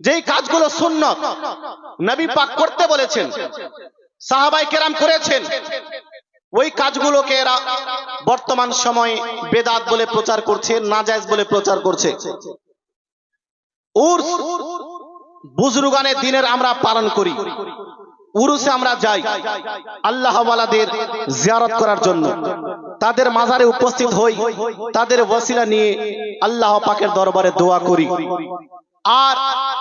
যেই কাজগুলো সুন্নত নবী পাক করতে বলেছেন সাহাবাই কেরাম করেছেন, ওই কাজগুলোকে এরা বর্তমান সময়ে বেদাত বলে প্রচার করছে, নাজায়েজ বলে প্রচার করছে। উর্স বুজরুগানের দিনের আমরা পালন করি। উরুসে আমরা যাই আল্লাহওয়ালাদের জিয়ারত করার জন্য। তাদের মাজারে উপস্থিত হই, তাদের ওসিলা নিয়ে আল্লাহ পাকের দরবারে দোয়া করি। আর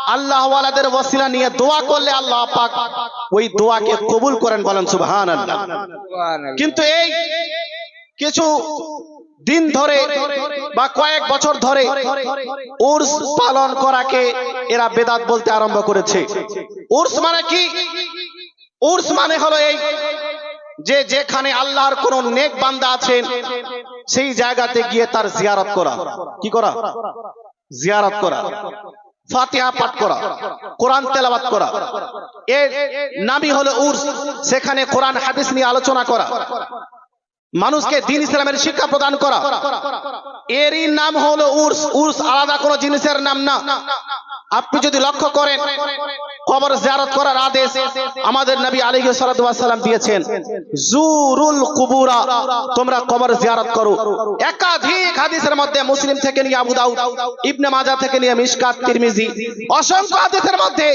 আল্লাহওয়ালাদের ওসিলা নিয়ে দোয়া করলে আল্লাহ পাক ওই দোয়াকে কবুল করেন বলেন সুবহান আল্লাহ কিন্তু এই কিছু দিন ধরে বা কয়েক বছর ধরে উর্স পালন করাকে এরা বেদাত বলতে আরম্ভ করেছে। উর্স মানে কি? উর্স মানে হলো এই যে যেখানে আল্লাহর কোন নেক বান্দা আছেন সেই জায়গাতে গিয়ে তার জিয়ারত করা। কি করা? জিয়ারত করা। ফাতিহা পাঠ করা, কোরআন তেলাবাত করা। এর নামই হলো উর্স, সেখানে কোরআন, হাদিস নিয়ে আলোচনা করা। মানুষকে দিন ইসলামের শিক্ষা প্রদান করা। এরই নাম হলো উর্স। উর্স আলাদা কোন জিনিসের নাম না। আপনি যদি লক্ষ্য করেন কবর জিয়ারত করার আদেশ আমাদের নবী আলী সাল্লাম দিয়েছেন। জুরুল কুবুরা, তোমরা কবর জিয়ারত করো। একাধিক হাদিসের মধ্যে মুসলিম থেকে নিয়ে আবু দাউদ, ইবনে মাজা থেকে নিয়ে মিশকাত, তিরমিজি, অসংখ্য হাদিসের মধ্যে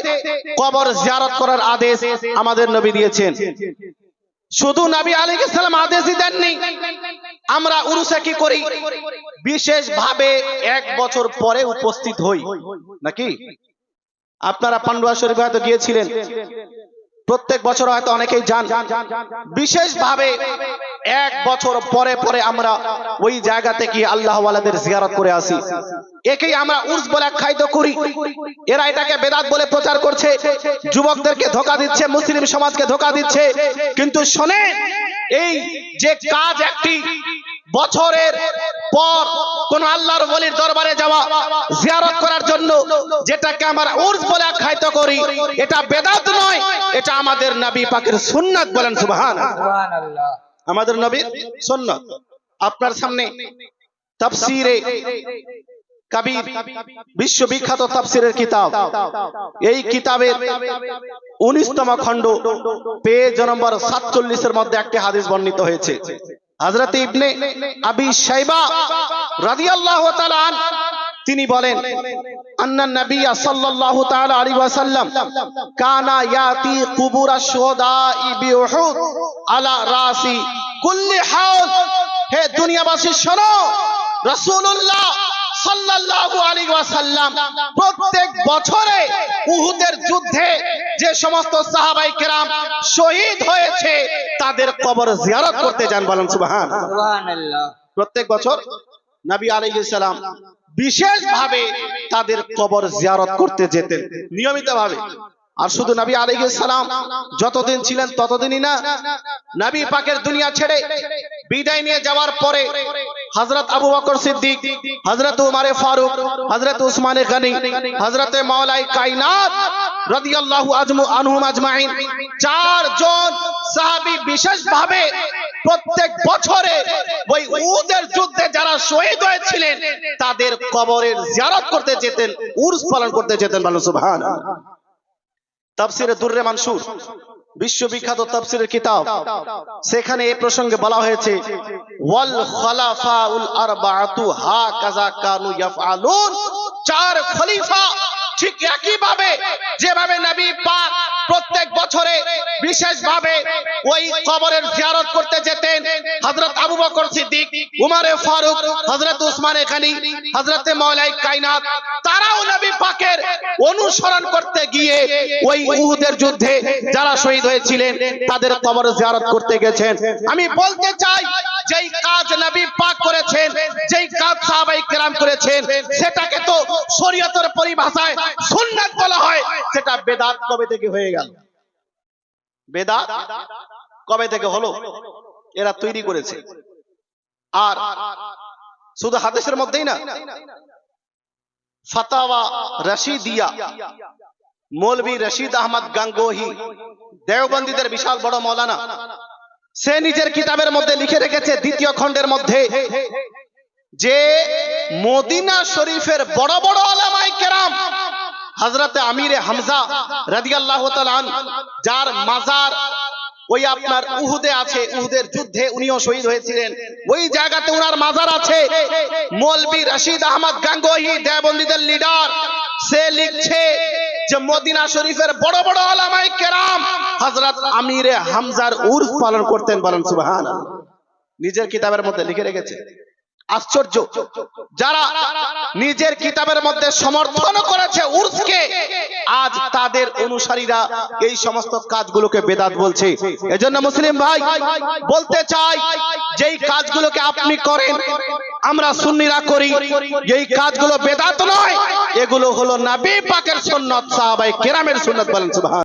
কবর জিয়ারত করার আদেশ আমাদের নবী দিয়েছেন। শুধু নবী আলী সালাম আদেশই দেননি। আমরা উরুসে কি করি? বিশেষ ভাবে এক বছর পরে উপস্থিত হই। নাকি? আপনারা পান্ডুয়া শরীফ হয়তো গিয়েছিলেন। প্রত্যেক বছর হয়তো অনেকেই যান। বিশেষ ভাবে এক বছর পরে পরে আমরা ওই জায়গাতে গিয়ে আল্লাহ ওয়ালাদের জিয়ারত করে আসি। একেই আমরা উর্স বলে আখ্যায়িত করি। এরা এটাকে বেদাত বলে প্রচার করছে। যুবকদেরকে ধোকা দিচ্ছে, মুসলিম সমাজকে ধোকা দিচ্ছে। কিন্তু শোনে এই যে কাজ একটি বছরের পর কোন আল্লাহর বলির দরবারে যাওয়া জিয়ারত করার জন্য যেটাকে আমরা উর্স বলে আখ্যায়িত করি এটা বেদাত নয় এটা আমাদের নবী পাকের সুন্নাত বলেন সুবহান আমাদের নবীর সুন্নাত। আপনার সামনে তাফসিরে কবির বিশ্ববিখ্যাত তাফসিরের কিতাব। এই কিতাবের উনিশতম খণ্ড পেজ নম্বর সাতচল্লিশের মধ্যে একটি হাদিস বর্ণিত হয়েছে। হযরত ইবনে আবি সাইবা রাদিয়াল্লাহু তাআলা তিনি বলেন আন্না নবিয়া সাল্লাল্লাহু তাআলা আলাইহি ওয়াসাল্লাম কানা ইয়াতি কুবুর আশ-শুহাদা'i বিউহুদ আলা রাসি কুল্লি হাউল হে দুনিয়াবাসী, শোনো, রাসূলুল্লাহ সাল্লাল্লাহু আলাইহি ওয়াসাল্লাম প্রত্যেক বছরে উহুদের যুদ্ধে যে সমস্ত সাহাবাই কেরাম শহীদ হয়েছে তাদের কবর জিয়ারত করতে যান বলেন সুবহান। প্রত্যেক বছর নবী আলাইহিস সালাম বিশেষ ভাবে তাদের কবর জিয়ারত করতে যেতেন নিয়মিত ভাবে আর শুধু নবী আলাইহিস সালাম যতদিন ছিলেন ততদিনই না নবী পাকের দুনিয়া ছেড়ে বিদায় নিয়ে যাওয়ার পরে হযরত আবু বকর সিদ্দিক হযরত উমারে ফারুক হযরত উসমানে গনি হযরত মাওলাই কায়নাত রাদিয়াল্লাহু আজমু আনহুম আজমাইন। চারজন সাহাবী বিশেষ ভাবে প্রত্যেক বছরে ওই উহুদের যুদ্ধে যারা শহীদ হয়েছিলেন তাদের কবরের জিয়ারত করতে যেতেন উর্স পালন করতে যেতেন বলো সুবহানাল্লাহ। তাফসিরে দুররে মানসুর, বিশ্ববিখ্যাত তাফসিরের কিতাব। সেখানে এই প্রসঙ্গে বলা হয়েছে, ওয়াল খলাফাউল আরবাআতু হাকাযা কানু ইয়াফআলুন। চার খলিফা ঠিক একই ভাবে যেভাবে নবী পাক প্রত্যেক বছরে বিশেষ ভাবে ওই কবরের জিয়ারত করতে যেতেন, হযরত আবু বকর সিদ্দিক, উমারে ফারুক, হযরত উসমানে গনি, হযরত মাওলাই কায়নাত তারাও নবী পাকের অনুসরণ করতে গিয়ে ওই উহুদের যুদ্ধে যারা শহীদ হয়েছিলেন, তাদের কবর জিয়ারত করতে গেছেন। আমি বলতে চাই যেই কাজ নবী পাক করেছেন, যেই কাজ সাহাবাই কেরাম করেছেন, সেটাকে তো শরীয়তের পরিভাষায় সুন্নাত বলা হয়, সেটা বেদাত কবে থেকে হয়ে গেল? বেদাত কবে থেকে হলো? এরা তৈরি করেছে। আর শুধু হাদিসের মধ্যেই না, ফাতাওয়া রশিদিয়া, মৌলভী রশিদ আহমদ গাঙ্গোহি, দেওবন্দীদের বিশাল বড় মৌলানা সে নিজের কিতাবের মধ্যে লিখে রেখেছে দ্বিতীয় খণ্ডের মধ্যে যে মদিনা শরীফের বড় বড় আলামাই কেরাম হজরতে আমিরে হামজা রাদিয়াল্লাহু তাআলা যার মাজার ওই আপনার উহুদে আছে, উহুদের যুদ্ধে উনিও শহীদ হয়েছিলেন। ওই জায়গাতে উনার মাজার আছে। মৌলবি রশিদ আহমদ গাঙ্গোহি দেবন্দীদের লিডার সে লিখছে যে মদিনা শরীফের বড় বড় আলামাই কেরাম হযরত আমিরে হামজার উর্ফ পালন করতেন বলেন, সুবহানাল্লাহ। নিজের কিতাবের মধ্যে লিখে রেখেছে। আশ্চর্য। যারা নিজের কিতাবের মধ্যে সমর্থন করেছে উর্সকে আজ তাদের অনুসারীরা এই সমস্ত কাজগুলোকে বেদাত বলছে। এজন্য মুসলিম ভাই, বলতে চাই, যেই কাজগুলোকে আপনি করেন, আমরা সুন্নিরা করি, এই কাজগুলো বেদাত নয়, এগুলো হলো নবী পাকের সুন্নাত, সাহাবায়ে কেরামের সুন্নত বলেন সুবহান